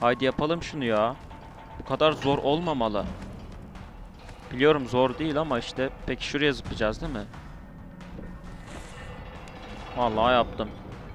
Haydi yapalım şunu ya. Bu kadar zor olmamalı. Biliyorum zor değil ama işte peki şuraya zıplayacağız değil mi? Vallahi yaptım.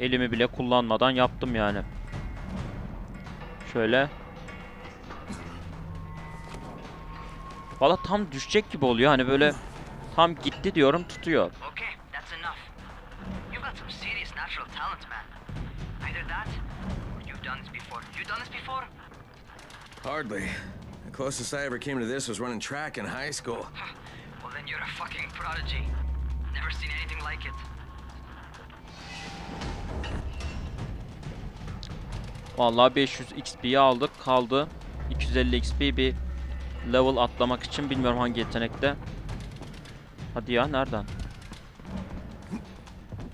Elimi bile kullanmadan yaptım yani. Şöyle. Valla tam düşecek gibi oluyor hani böyle tam gitti diyorum tutuyor. Okay, You done this before? Hardly. The closest I ever came to this was running track in high school. Well, then you're a fucking prodigy. Never seen anything like it. Vallahi 500 XP'yi aldık. Kaldı 250 XP bir level atlamak için bilmiyorum hangi yetenekte. Hadi ya nereden?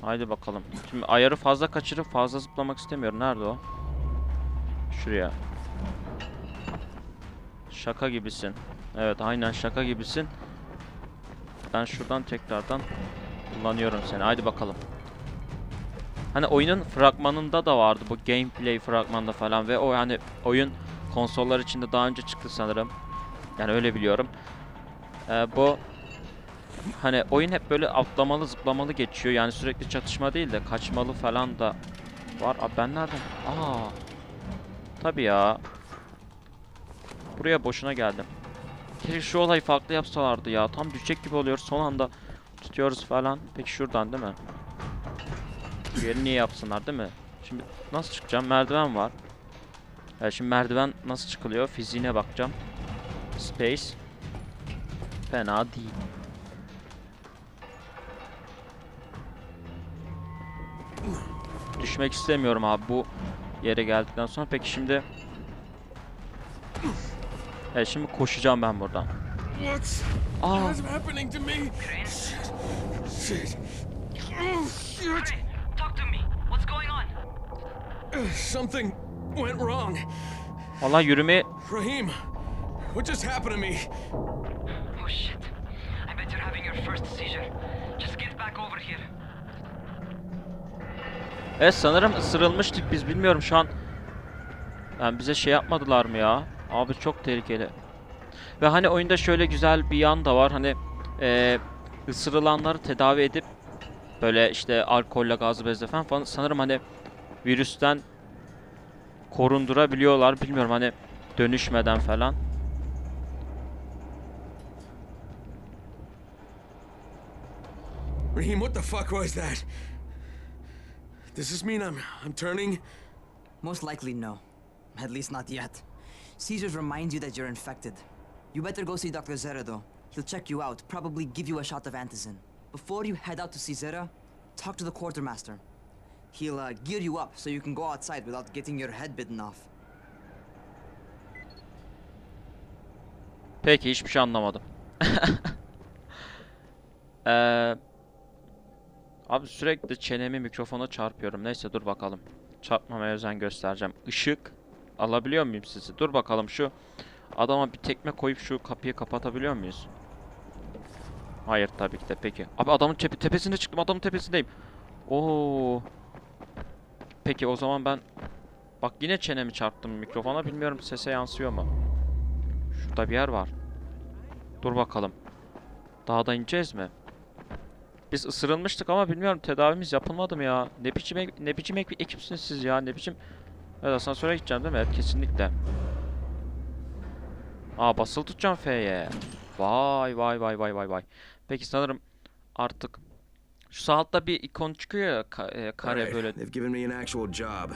Haydi bakalım. Şimdi ayarı fazla kaçırıp fazla zıplamak istemiyorum. Nerede o? Şuraya. Şaka gibisin. Evet aynen şaka gibisin. Ben şuradan tekrardan kullanıyorum seni. Haydi bakalım. Hani oyunun fragmanında da vardı bu gameplay fragmanında falan ve o hani oyun konsollar içinde daha önce çıktı sanırım. Yani öyle biliyorum. Ee, bu hani oyun hep böyle atlamalı zıplamalı geçiyor. Yani sürekli çatışma değil de kaçmalı falan da var. Abi ben nereden? Aa. Tabii ya. Buraya boşuna geldim. Keşke şu olayı farklı yapsalardı ya. Tam düşecek gibi oluyor. Son anda tutuyoruz falan. Peki şuradan değil mi? Yeri niye yapsınlar değil mi? Şimdi nasıl çıkacağım? Merdiven var. Evet, şimdi merdiven nasıl çıkılıyor? Fiziğine bakacağım. Space. Fena değil. Düşmek istemiyorum abi bu yere geldikten sonra. Peki şimdi... Evet şimdi koşacağım ben buradan. Aa, what's happening to me? Shit. Shit. Shit. Hey, talk to me. What's going on? Something went wrong. vallahi yürüme Raheem, what just happened to me? Oh shit. I bet you're having your first seizure. Just get back over here. Evet sanırım ısırılmıştık biz bilmiyorum şu an. Yani bize şey yapmadılar mı ya? Abi çok tehlikeli. Ve hani oyunda şöyle güzel bir yan da var. Hani eee ısırılanları tedavi edip böyle işte alkolle gazlı bezle falan, falan sanırım hani virüsten korundurabiliyorlar. Bilmiyorum hani dönüşmeden falan. Raheem, what the fuck was that? Does this mean I'm I'm turning? Most likely no. At least not yet. Caesars reminds you that you're infected. You better go see Dr. Zera though. He'll check you out, probably give you a shot of antizin. Before you head out to see Zera, talk to the quartermaster. He'll uh, gear you up so you can go outside without getting your head bitten off. Peki hiçbir şey anlamadım. Eee Abi sürekli çenemi mikrofona çarpıyorum. Neyse dur bakalım. Çarpmamaya özen göstereceğim. Işık alabiliyor muyum sizi? Dur bakalım şu adama bir tekme koyup şu kapıyı kapatabiliyor muyuz? Hayır tabii ki de. Peki. Abi adamın tepe tepesine çıktım. Adamın tepesindeyim. Oo. Peki o zaman ben bak yine çenemi çarptım mikrofona. Bilmiyorum sese yansıyor mu? Şurada bir yer var. Dur bakalım. Daha da ineceğiz mi? Biz ısırılmıştık ama bilmiyorum tedavimiz yapılmadı mı ya? Ne biçim ek- ne biçim ek- ekipsiniz siz ya? Ne biçim Evet asansöre gideceğim değil mi? Evet kesinlikle. Aa basılı tutacağım F'ye. Vay vay vay vay vay vay. Peki sanırım artık şu sağ altta bir ikon çıkıyor ya ka- e, kare böyle. They've given me an actual job,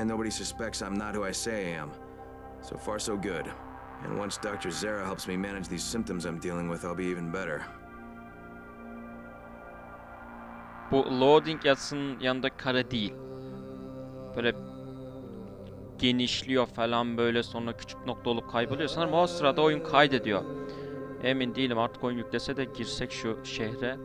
and nobody suspects I'm not who I say I am. So far, so good. And once Dr. Zara helps me manage these symptoms I'm dealing with, I'll be even better. Bu loading yazısının yanında kare değil. Böyle genişliyor falan böyle sonra küçük nokta olup kayboluyor. Sanırım o sırada oyun kaydediyor. Emin değilim artık oyun yüklese de girsek şu şehre.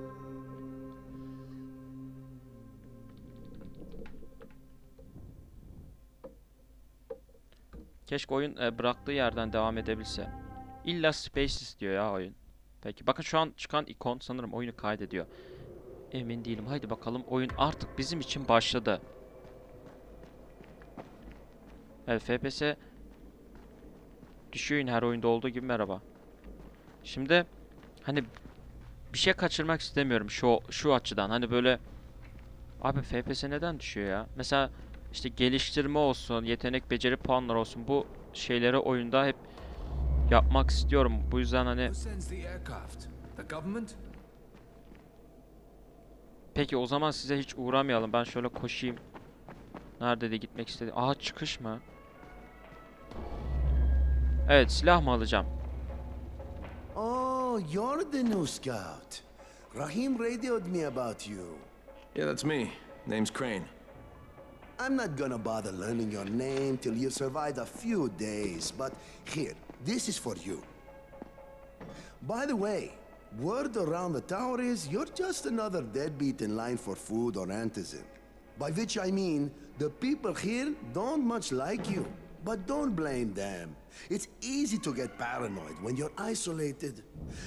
Keşke oyun e, bıraktığı yerden devam edebilse. İlla space istiyor ya oyun. Peki bakın şu an çıkan ikon sanırım oyunu kaydediyor. Emin değilim. Haydi bakalım oyun artık bizim için başladı. Evet FPS düşüyor yine her oyunda olduğu gibi merhaba. Şimdi hani bir şey kaçırmak istemiyorum şu şu açıdan. Hani böyle abi FPS neden düşüyor ya? Mesela işte geliştirme olsun, yetenek, beceri puanları olsun. Bu şeyleri oyunda hep yapmak istiyorum. Bu yüzden hani Who sends the aircraft? The government? Peki o zaman size hiç uğramayalım. Ben şöyle koşayım. Nerede de gitmek istedi? Aha çıkış mı? Evet silah mı alacağım? Oh, you're the new scout. Rahim radioed me about you. Yeah, that's me. Name's Crane. I'm not gonna bother learning your name till you've survived a few days, but here, this is for you. By the way, word around the tower is you're just another deadbeat in line for food or antizin. By which I mean, the people here don't much like you. But don't blame them. It's easy to get paranoid when you're isolated.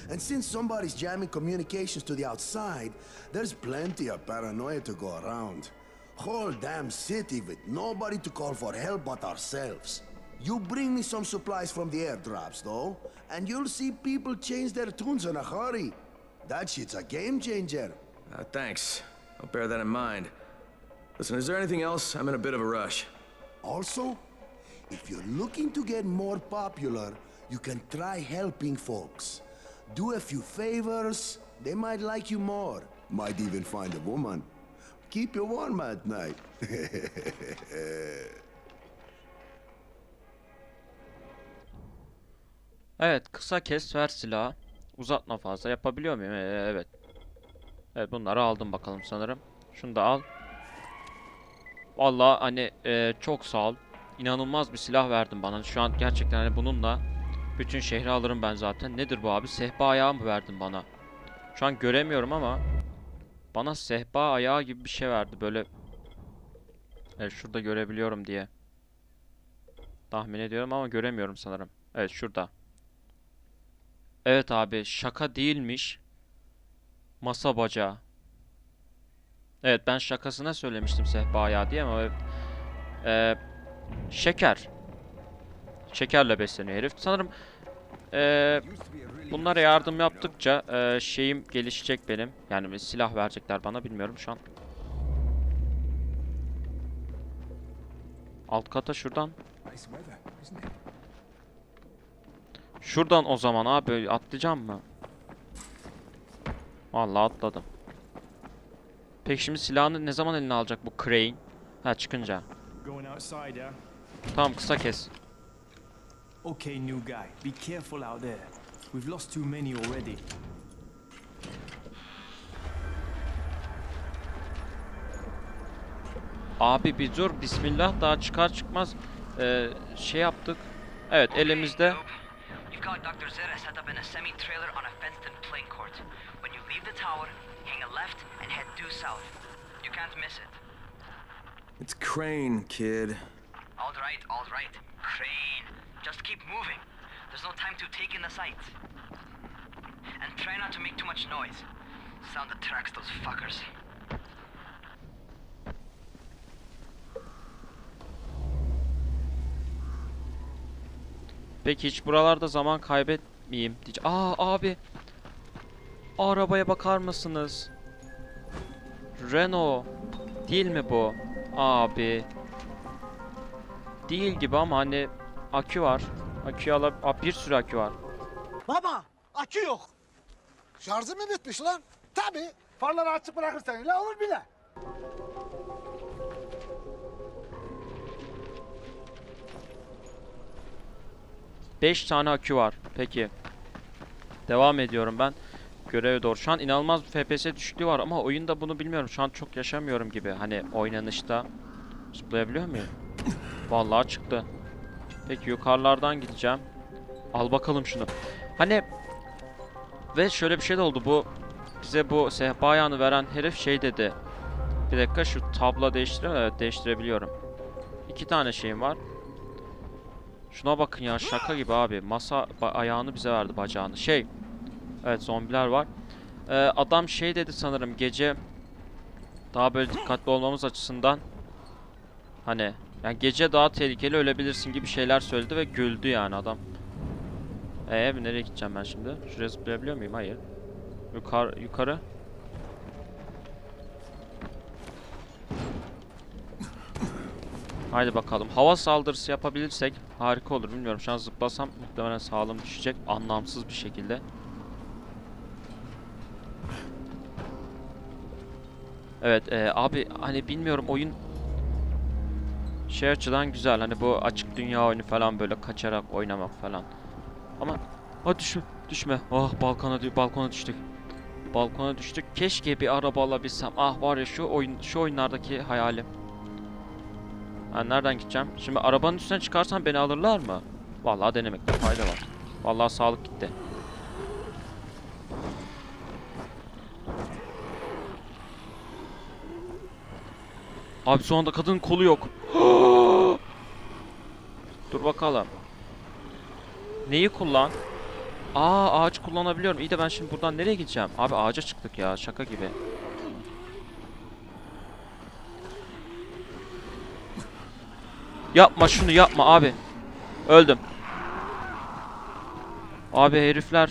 And since somebody's jamming communications to the outside, there's plenty of paranoia to go around. Whole damn city with nobody to call for help but ourselves. You bring me some supplies from the airdrops, though, and you'll see people change their tunes in a hurry. That shit's a game changer. Uh, thanks. I'll bear that in mind. Listen, is there anything else? I'm in a bit of a rush. Also, if you're looking to get more popular, you can try helping folks. Do a few favors, they might like you more. Might even find a woman. Keep you warm at night. Evet kısa kes ver silahı. Uzatma fazla. Yapabiliyor muyum? Ee, evet. Evet bunları aldım bakalım sanırım. Şunu da al. Vallahi hani e, çok sağ ol. İnanılmaz bir silah verdin bana. Şu an gerçekten hani bununla bütün şehri alırım ben zaten. Nedir bu abi? Sehpa ayağı mı verdin bana? Şu an göremiyorum ama bana sehpa ayağı gibi bir şey verdi. Böyle Evet şurada görebiliyorum diye. Tahmin ediyorum ama göremiyorum sanırım. Evet şurada. Evet abi şaka değilmiş. Masa bacağı. Evet ben şakasına söylemiştim sehpa ayağı diye ama. Ee, şeker. Şekerle besleniyor herif. Sanırım ee, bunlara yardım yaptıkça ee, şeyim gelişecek benim. Yani silah verecekler bana bilmiyorum şu an. Alt kata şuradan. Şuradan o zaman abi atlayacağım mı? Vallahi atladım. Peki şimdi silahını ne zaman eline alacak bu Crane? Ha çıkınca. Tamam kısa kes. Okay, new guy. Be careful out there. We've lost too many already. Abi bir dur. Bismillah daha çıkar çıkmaz eee, şey yaptık. Evet elimizde. You've got Dr. Zera set up in a semi-trailer on a fenced-in playing court. When you leave the tower, hang a left and head due south. You can't miss it. It's Crane, kid. All right, all right. Crane. Just keep moving. There's no time to take in the sights. And try not to make too much noise. Sound attracts those fuckers. Peki hiç buralarda zaman kaybetmeyeyim. Diye- Aa abi. Arabaya bakar mısınız? Renault. Değil mi bu? Abi. Değil gibi ama hani akü var. Akü alab Aa, bir sürü akü var. Baba akü yok. Şarjı mı bitmiş lan? Tabi. Farları açık bırakırsan öyle olur bile. Beş tane akü var. Peki. Devam ediyorum ben. Göreve doğru. Şu an inanılmaz bir FPS düşüklüğü var ama oyunda bunu bilmiyorum. Şu an çok yaşamıyorum gibi. Hani oynanışta. Zıplayabiliyor muyum? Vallahi çıktı. Peki yukarılardan gideceğim. Al bakalım şunu. Hani ve şöyle bir şey de oldu. Bu bize bu sehpa ayağını veren herif şey dedi. Bir dakika şu tabla değiştirelim. Evet değiştirebiliyorum. İki tane şeyim var. Şuna bakın ya şaka gibi abi. Masa ayağını bize verdi bacağını. Şey. Evet zombiler var. Ee, adam şey dedi sanırım gece daha böyle dikkatli olmamız açısından hani Yani gece daha tehlikeli ölebilirsin gibi şeyler söyledi ve güldü yani adam. Ee nereye gideceğim ben şimdi? Şuraya zıplayabiliyor muyum? Hayır. Yukarı yukarı. Haydi bakalım. Hava saldırısı yapabilirsek harika olur. Bilmiyorum şu an zıplasam muhtemelen sağlığım düşecek. Anlamsız bir şekilde. Evet e, abi hani bilmiyorum oyun şey açıdan güzel hani bu açık dünya oyunu falan böyle kaçarak oynamak falan. Ama ha düşme düşme. Ah balkona balkona düştük. Balkona düştük. Keşke bir araba alabilsem. Ah var ya şu oyun şu oyunlardaki hayalim. Ha, nereden gideceğim? Şimdi arabanın üstüne çıkarsam beni alırlar mı? Vallahi denemekte fayda var. Vallahi sağlık gitti. Abi şu anda kadının kolu yok. Dur bakalım. Neyi kullan? Aa ağaç kullanabiliyorum. İyi de ben şimdi buradan nereye gideceğim? Abi ağaca çıktık ya şaka gibi. Yapma şunu yapma abi. Öldüm. Abi herifler.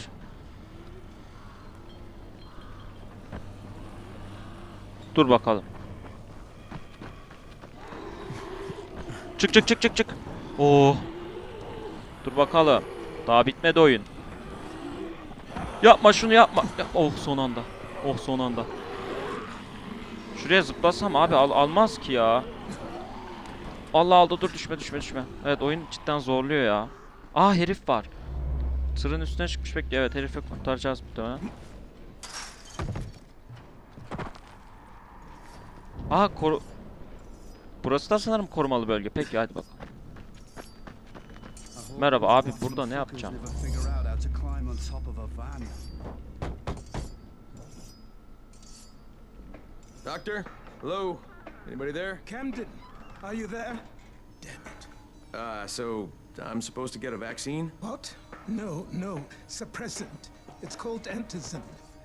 Dur bakalım. Çık çık çık çık çık. Oo. Dur bakalım. Daha bitmedi oyun. Yapma şunu yapma. Ya- Oh son anda. Oh son anda. Şuraya zıplasam abi al almaz ki ya. Allah aldı dur düşme düşme düşme. Evet oyun cidden zorluyor ya. Aa herif var. Tırın üstüne çıkmış bekliyor. Evet herifi kurtaracağız muhtemelen. Aa koru... Burası da sanırım korumalı bölge. Peki hadi bakalım. Merhaba abi burada ne yapacağım? Doctor? Hello? Anybody there? Camden, are you there? Damn it. Uh, so I'm supposed to get a vaccine? What? No, no. Suppressant. It's called antizin.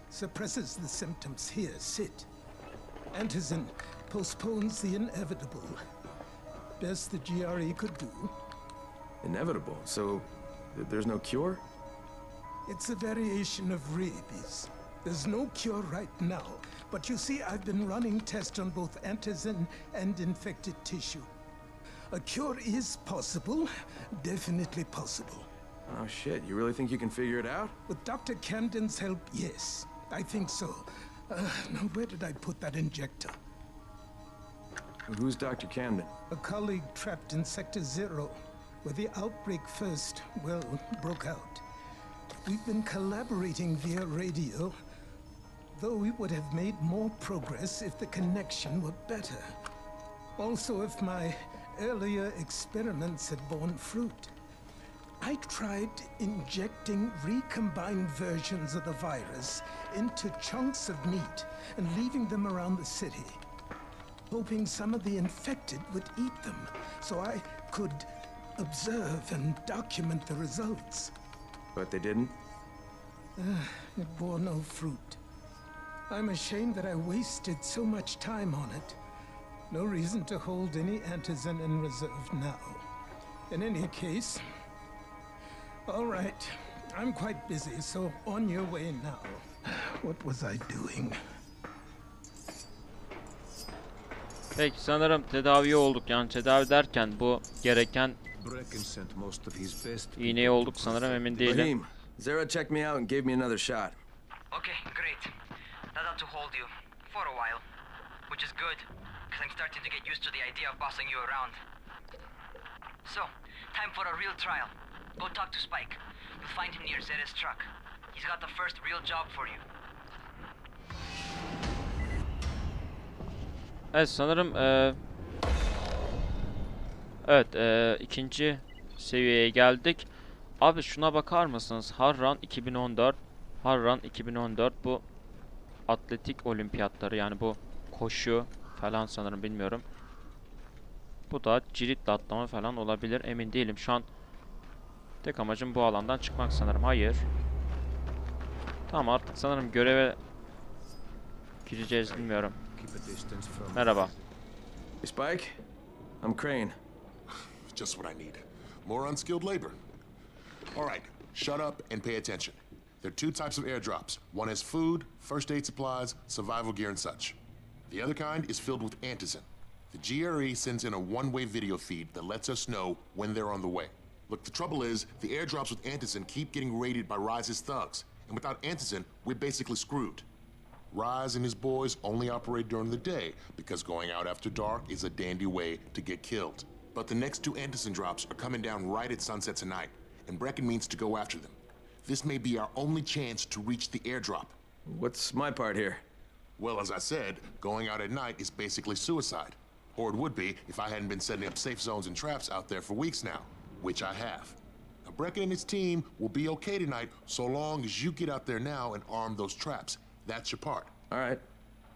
Suppresses the symptoms. Here, sit. Antizin postpones the inevitable. Best the GRE could do. Inevitable. So th- there's no cure? It's a variation of rabies. There's no cure right now, but you see, I've been running tests on both antizin and infected tissue. A cure is possible, definitely possible. Oh shit, you really think you can figure it out? With Dr. Camden's help, yes, I think so. Uh, now, where did I put that injector? Who's Dr. Camden? A colleague trapped in Sector Zero, where the outbreak first, well, broke out. We've been collaborating via radio, though we would have made more progress if the connection were better. Also, if my earlier experiments had borne fruit. I tried injecting recombined versions of the virus into chunks of meat and leaving them around the city hoping some of the infected would eat them so I could observe and document the results. But they didn't? Ah, it bore no fruit. I'm ashamed that I wasted so much time on it. No reason to hold any antizin in reserve now. In any case, all right. I'm quite busy, so on your way now. What was I doing? Peki sanırım tedavi olduk. Yani tedavi derken bu gereken iğneyi olduk sanırım emin değilim. Zara checked me out and gave me another shot. Okay, great. Ought to hold you. For a while. Which is good, because I'm starting to get used to the idea of bossing you around. So, time for a real trial. Go talk to Spike. You'll find him near Zed's truck. He's got the first real job for you. Evet sanırım eee Evet eee, ikinci seviyeye geldik. Abi şuna bakar mısınız? Harran 2014 Harran 2014 bu atletik olimpiyatları yani bu koşu falan sanırım bilmiyorum. Bu da cirit atlama falan olabilir emin değilim. Şu an tek amacım bu alandan çıkmak sanırım. Hayır. Tamam artık sanırım göreve gireceğiz bilmiyorum. keep a distance from Merhaba. Spike? I'm Crane. Just what I need. More unskilled labor. All right, shut up and pay attention. There are two types of airdrops. One has food, first aid supplies, survival gear, and such. The other kind is filled with antizin. The GRE sends in a one-way video feed that lets us know when they're on the way. Look, the trouble is, the airdrops with antizin keep getting raided by Rise's thugs, and without antizin, we're basically screwed. Rise and his boys only operate during the day because going out after dark is a dandy way to get killed. But the next two Anderson drops are coming down right at sunset tonight, and Brecken means to go after them. This may be our only chance to reach the airdrop. What's my part here? Well, as I said, going out at night is basically suicide. Or it would be if I hadn't been setting up safe zones and traps out there for weeks now, which I have. Now, Brecken and his team will be okay tonight so long as you get out there now and arm those traps. That's your part. All right.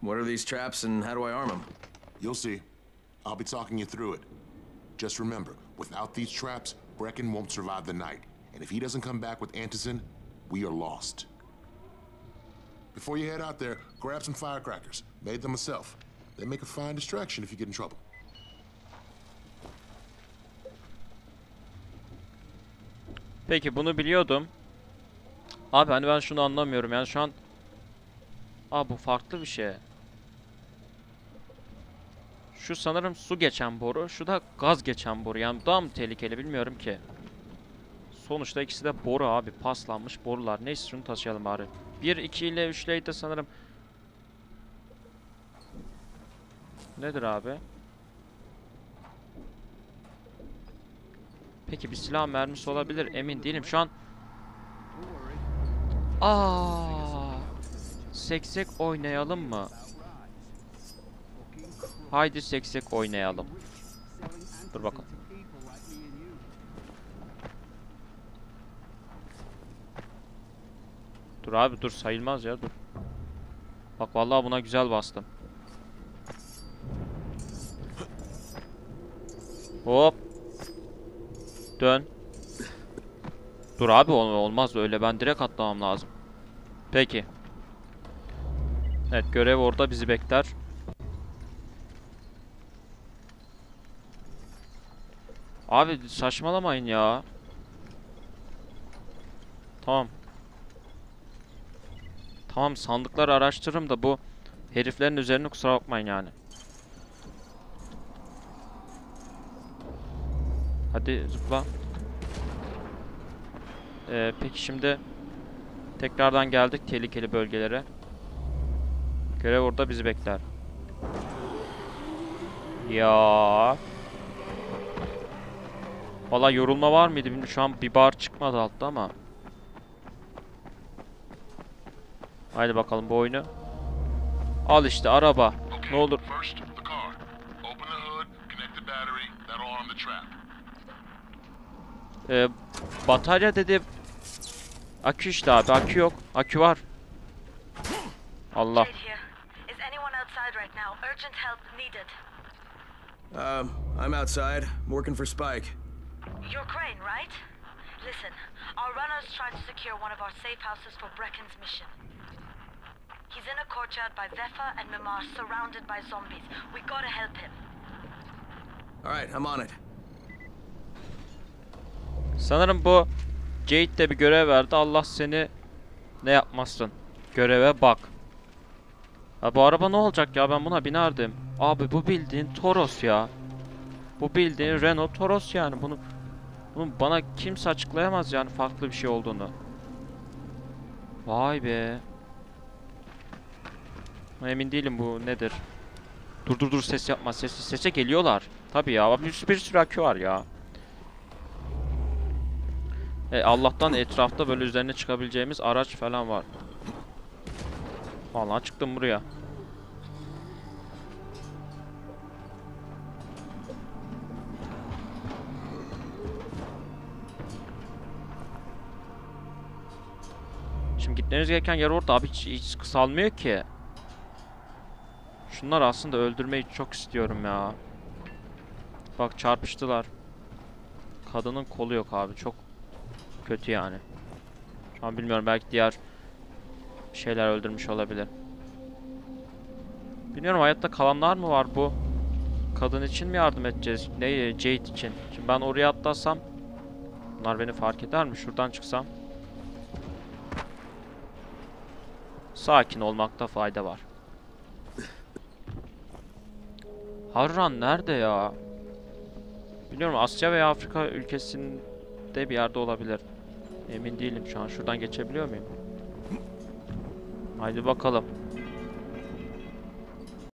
What are these traps and how do I arm them? You'll see. I'll be talking you through it. Just remember, without these traps, Brecken won't survive the night. And if he doesn't come back with Antizin, we are lost. Before you head out there, grab some firecrackers. Made them myself. They make a fine distraction if you get in trouble. Peki bunu biliyordum. Abi hani ben şunu anlamıyorum yani şu an Aa bu farklı bir şey. Şu sanırım su geçen boru, şu da gaz geçen boru. Yani daha mı tehlikeli bilmiyorum ki. Sonuçta ikisi de boru abi, paslanmış borular. Neyse şunu taşıyalım bari. 1, 2 ile 3 ile de sanırım. Nedir abi? Peki bir silah mermisi olabilir emin değilim. Şu an Aa, seksek oynayalım mı? Haydi seksek oynayalım. Dur bakalım. Dur abi dur sayılmaz ya dur. Bak vallahi buna güzel bastım. Hop. Dön. Dur abi ol- olmaz öyle ben direkt atlamam lazım. Peki. Evet görev orada bizi bekler. Abi saçmalamayın ya. Tamam. Tamam sandıkları araştırırım da bu heriflerin üzerine kusura bakmayın yani. Hadi zıpla. Ee, peki şimdi tekrardan geldik tehlikeli bölgelere. Görev orada bizi bekler. Ya. Valla yorulma var mıydı. Şu an bir bar çıkmadı altta ama. Haydi bakalım bu oyunu. Al işte araba. Ne olur. First, the car. Open the hood, connect the battery, that'll arm the trap. Ee, batarya dedi. Akü işte abi. Akü yok. Akü var. Allah. Um, I'm outside, working for Spike. You're Crane, right? Listen, our runners tried to secure one of our safe houses for Brecken's mission. He's in a courtyard by Vefa and Mimar, surrounded by zombies. We gotta help him. All right, I'm on it. Sanırım bu Jade de bir görev verdi. Allah seni ne yapmasın. Göreve bak. Ha bu araba ne olacak ya? Ben buna binerdim. Abi bu bildiğin Toros ya. Bu bildiğin Renault Toros yani. Bunu bunu bana kimse açıklayamaz yani farklı bir şey olduğunu. Vay be. Emin değilim bu nedir. Dur dur dur ses yapma. Ses, sese geliyorlar. Tabii ya. Bir, bir sürü akü var ya. E, Allah'tan etrafta böyle üzerine çıkabileceğimiz araç falan var. Vallahi çıktım buraya. Şimdi gitmemiz gereken yer orada abi hiç, hiç kısalmıyor ki. Şunlar aslında öldürmeyi çok istiyorum ya. Bak çarpıştılar. Kadının kolu yok abi çok kötü yani. An bilmiyorum belki diğer şeyler öldürmüş olabilir. Bilmiyorum hayatta kalanlar mı var bu? Kadın için mi yardım edeceğiz? Ne Jade için? Şimdi ben oraya atlasam bunlar beni fark eder mi? Şuradan çıksam. Sakin olmakta fayda var. Harran nerede ya? Biliyorum Asya veya Afrika ülkesinde bir yerde olabilir. Emin değilim şu an. Şuradan geçebiliyor muyum? Haydi bakalım.